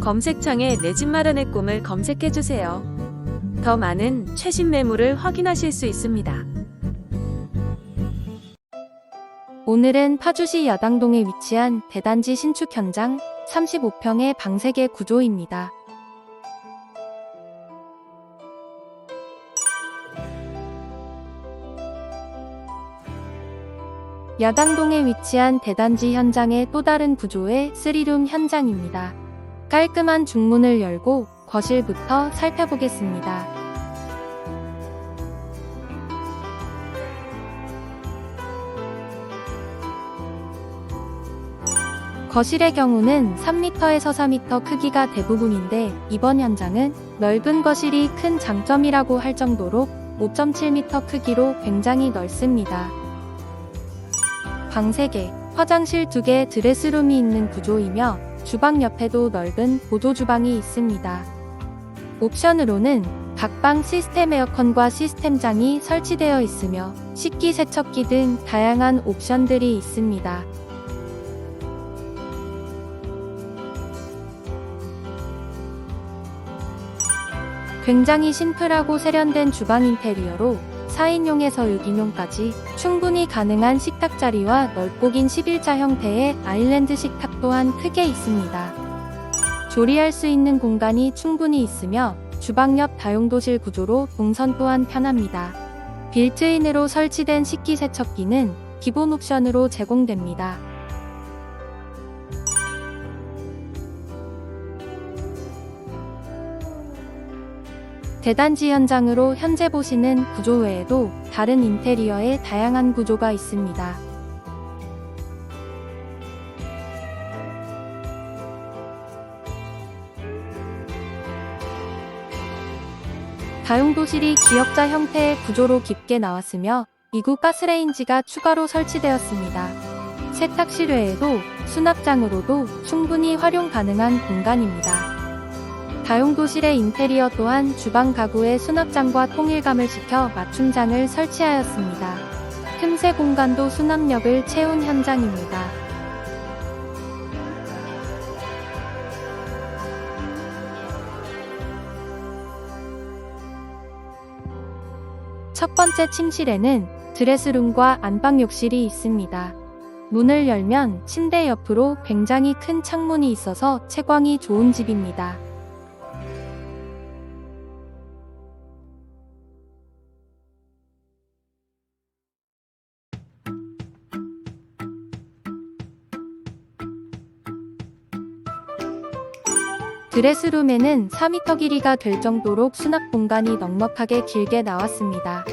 검색창에 내 집 마련의 꿈을 검색해주세요. 더 많은 최신 매물을 확인하실 수 있습니다. 오늘은 파주시 야당동에 위치한 대단지 신축 현장 35평의 방 3개 구조입니다. 야당동에 위치한 대단지 현장의 또 다른 구조의 3룸 현장입니다. 깔끔한 중문을 열고 거실부터 살펴보겠습니다. 거실의 경우는 3m에서 4m 크기가 대부분인데 이번 현장은 넓은 거실이 큰 장점이라고 할 정도로 5.7m 크기로 굉장히 넓습니다. 방 3개, 화장실 2개, 드레스룸이 있는 구조이며 주방 옆에도 넓은 보조 주방이 있습니다. 옵션으로는 각방 시스템 에어컨과 시스템장이 설치되어 있으며 식기 세척기 등 다양한 옵션들이 있습니다. 굉장히 심플하고 세련된 주방 인테리어로 4인용에서 6인용까지 충분히 가능한 식탁 자리와 넓고 긴 11자 형태의 아일랜드 식탁 또한 크게 있습니다. 조리할 수 있는 공간이 충분히 있으며 주방 옆 다용도실 구조로 동선 또한 편합니다. 빌트인으로 설치된 식기세척기는 기본 옵션으로 제공됩니다. 대단지 현장으로 현재 보시는 구조 외에도 다른 인테리어의 다양한 구조가 있습니다. 다용도실이 기역자 형태의 구조로 깊게 나왔으며 이구 가스레인지가 추가로 설치되었습니다. 세탁실 외에도 수납장으로도 충분히 활용 가능한 공간입니다. 다용도실의 인테리어 또한 주방 가구의 수납장과 통일감을 시켜 맞춤장을 설치하였습니다. 틈새 공간도 수납력을 채운 현장입니다. 첫 번째 침실에는 드레스룸과 안방 욕실이 있습니다. 문을 열면 침대 옆으로 굉장히 큰 창문이 있어서 채광이 좋은 집입니다. 드레스룸에는 4m 길이가 될 정도로 수납 공간이 넉넉하게 길게 나왔습니다.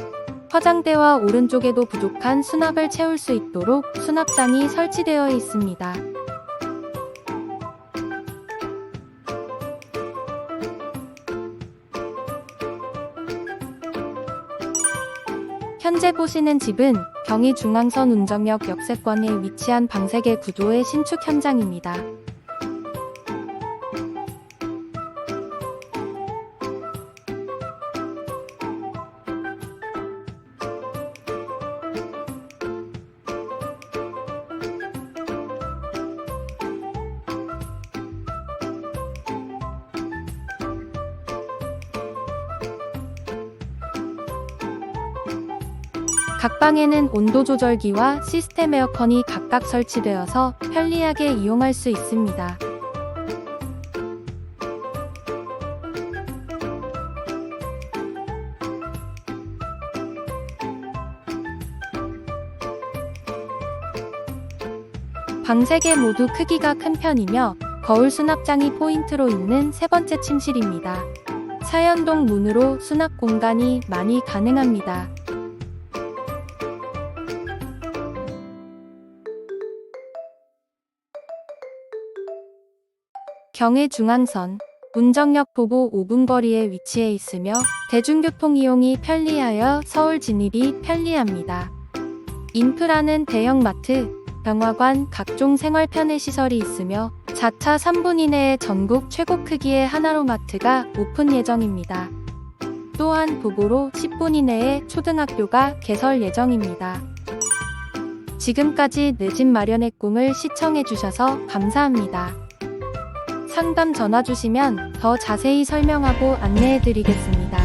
화장대와 오른쪽에도 부족한 수납을 채울 수 있도록 수납장이 설치되어 있습니다. 현재 보시는 집은 경의 중앙선 운정역 역세권에 위치한 방세계 구조의 신축 현장입니다. 각 방에는 온도 조절기와 시스템 에어컨이 각각 설치되어서 편리하게 이용할 수 있습니다. 방 3개 모두 크기가 큰 편이며 거울 수납장이 포인트로 있는 세 번째 침실입니다. 사연동 문으로 수납 공간이 많이 가능합니다. 경의 중앙선, 운정역 도보 5분 거리에 위치해 있으며 대중교통 이용이 편리하여 서울 진입이 편리합니다. 인프라는 대형 마트, 병화관, 각종 생활 편의 시설이 있으며 4차 3분 이내에 전국 최고 크기의 하나로마트가 오픈 예정입니다. 또한 도보로 10분 이내에 초등학교가 개설 예정입니다. 지금까지 내 집 마련의 꿈을 시청해주셔서 감사합니다. 상담 전화 주시면 더 자세히 설명하고 안내해 드리겠습니다.